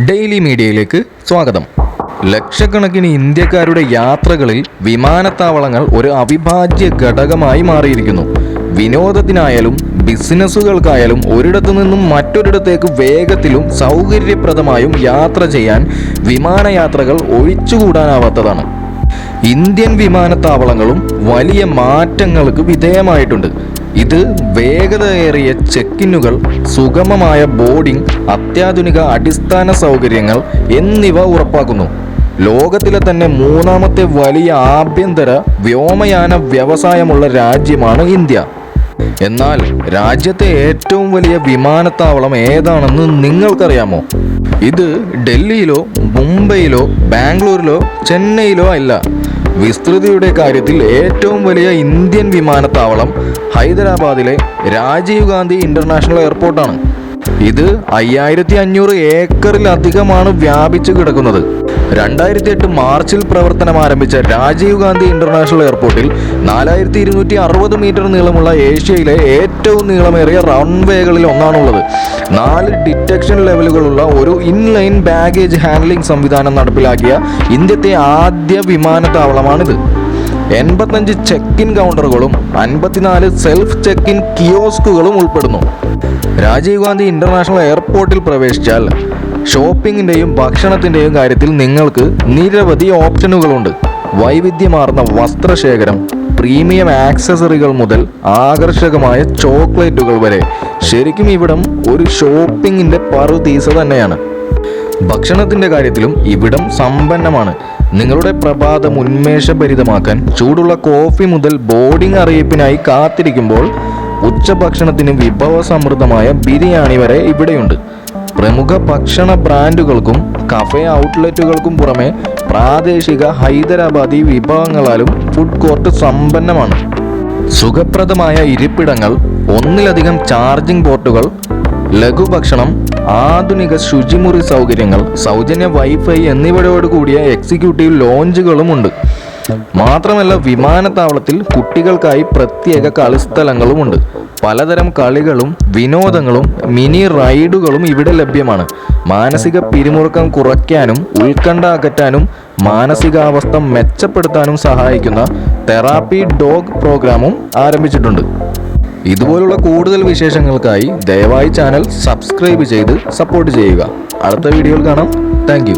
Daily മീഡിയയിലേക്ക് സ്വാഗതം. ലക്ഷക്കണക്കിന് ഇന്ത്യക്കാരുടെ യാത്രകളിൽ വിമാനത്താവളങ്ങൾ ഒരു അവിഭാജ്യ ഘടകമായി മാറിയിരിക്കുന്നു. വിനോദത്തിനായാലും ബിസിനസ്സുകൾക്കായാലും ഒരിടത്തു നിന്നും മറ്റൊരിടത്തേക്ക് വേഗത്തിലും സൗകര്യപ്രദമായും യാത്ര ചെയ്യാൻ വിമാനയാത്രകൾ ഒഴിച്ചുകൂടാനാവാത്തതാണ്. ഇന്ത്യൻ വിമാനത്താവളങ്ങളും വലിയ മാറ്റങ്ങൾക്ക് വിധേയമായിട്ടുണ്ട്. ഇത് വേഗതയേറിയ ചെക്കിനുകൾ സുഗമമായ ബോർഡിംഗ് അത്യാധുനിക അടിസ്ഥാന സൗകര്യങ്ങൾ എന്നിവ ഉറപ്പാക്കുന്നു. ലോകത്തിലെ തന്നെ മൂന്നാമത്തെ വലിയ ആഭ്യന്തര വ്യോമയാന വ്യവസായമുള്ള രാജ്യമാണ് ഇന്ത്യ. എന്നാൽ രാജ്യത്തെ ഏറ്റവും വലിയ വിമാനത്താവളം ഏതാണെന്ന് നിങ്ങൾക്കറിയാമോ? ഇത് ഡൽഹിയിലോ മുംബൈയിലോ ബാംഗ്ലൂരിലോ ചെന്നൈയിലോ അല്ല. വിസ്തൃതിയുടെ കാര്യത്തിൽ ഏറ്റവും വലിയ ഇന്ത്യൻ വിമാനത്താവളം ഹൈദരാബാദിലെ രാജീവ് ഗാന്ധി ഇന്റർനാഷണൽ എയർപോർട്ടാണ്. ഇത് അയ്യായിരത്തി അഞ്ഞൂറ് ഏക്കറിലധികമാണ് വ്യാപിച്ചു കിടക്കുന്നത്. രണ്ടായിരത്തി എട്ട് മാർച്ചിൽ പ്രവർത്തനം ആരംഭിച്ച രാജീവ് ഗാന്ധി ഇന്റർനാഷണൽ എയർപോർട്ടിൽ നാലായിരത്തി ഇരുന്നൂറ്റി അറുപത് മീറ്റർ നീളമുള്ള ഏഷ്യയിലെ ഏറ്റവും നീളമേറിയ റൺവേകളിൽ ഒന്നാണുള്ളത്. നാല് ഡിറ്റക്ഷൻ ലെവലുകളുള്ള ഒരു ഇൻലൈൻ ബാഗേജ് ഹാൻഡ്ലിംഗ് സംവിധാനം നടപ്പിലാക്കിയ ഇന്ത്യത്തെ ആദ്യ വിമാനത്താവളമാണിത്. എൺപത്തഞ്ച് ചെക്ക് ഇൻ കൗണ്ടറുകളും അൻപത്തിനാല് സെൽഫ് ചെക്ക് ഇൻ കിയോസ്കുകളും ഉൾപ്പെടുന്നു. രാജീവ് ഗാന്ധി ഇന്റർനാഷണൽ എയർപോർട്ടിൽ പ്രവേശിച്ചാൽ ഷോപ്പിങ്ങിന്റെയും ഭക്ഷണത്തിന്റെയും കാര്യത്തിൽ നിങ്ങൾക്ക് നിരവധി ഓപ്ഷനുകളുണ്ട് വൈവിധ്യമാർന്ന വസ്ത്രശേഖരം പ്രീമിയം ആക്സസറികൾ മുതൽ ആകർഷകമായ ചോക്ലേറ്റുകൾ വരെ. ശരിക്കും ഇവിടം ഒരു ഷോപ്പിങ്ങിന്റെ പറുദീസ തന്നെയാണ്. ഭക്ഷണത്തിന്റെ കാര്യത്തിലും ഇവിടം സമ്പന്നമാണ്. നിങ്ങളുടെ പ്രഭാതം ഉന്മേഷഭരിതമാക്കാൻ ചൂടുള്ള കോഫി മുതൽ ബോർഡിംഗ് അറിയിപ്പിനായി കാത്തിരിക്കുമ്പോൾ ഉച്ചഭക്ഷണത്തിന് വിഭവസമൃദ്ധമായ ബിരിയാണി വരെ ഇവിടെയുണ്ട്. പ്രമുഖ ഭക്ഷണ ബ്രാൻഡുകൾക്കും കഫേ ഔട്ട്ലെറ്റുകൾക്കും പുറമെ പ്രാദേശിക ഹൈദരാബാദി വിഭവങ്ങളാലും ഫുഡ് കോർട്ട് സമ്പന്നമാണ്. സുഖപ്രദമായ ഇരിപ്പിടങ്ങൾ ഒന്നിലധികം ചാർജിംഗ് പോർട്ടുകൾ ലഘുഭക്ഷണം ആധുനിക ശുചിമുറി സൗകര്യങ്ങൾ സൗജന്യ വൈഫൈ എന്നിവയോട് കൂടിയ എക്സിക്യൂട്ടീവ് ലോഞ്ചുകളും ഉണ്ട്. മാത്രമല്ല വിമാനത്താവളത്തിൽ കുട്ടികൾക്കായി പ്രത്യേക കളിസ്ഥലങ്ങളുമുണ്ട് പലതരം കളികളും വിനോദങ്ങളും മിനി റൈഡുകളും ഇവിടെ ലഭ്യമാണ്. മാനസിക പിരിമുറുക്കം കുറയ്ക്കാനും ഉത്കണ്ഠ അകറ്റാനും മാനസികാവസ്ഥ മെച്ചപ്പെടുത്താനും സഹായിക്കുന്ന തെറാപ്പി ഡോഗ് പ്രോഗ്രാമും ആരംഭിച്ചിട്ടുണ്ട്. ഇതുപോലുള്ള കൂടുതൽ വിശേഷങ്ങൾക്കായി ദയവായി ചാനൽ സബ്സ്ക്രൈബ് ചെയ്ത് സപ്പോർട്ട് ചെയ്യുക. അടുത്ത വീഡിയോയിൽ കാണാം. താങ്ക്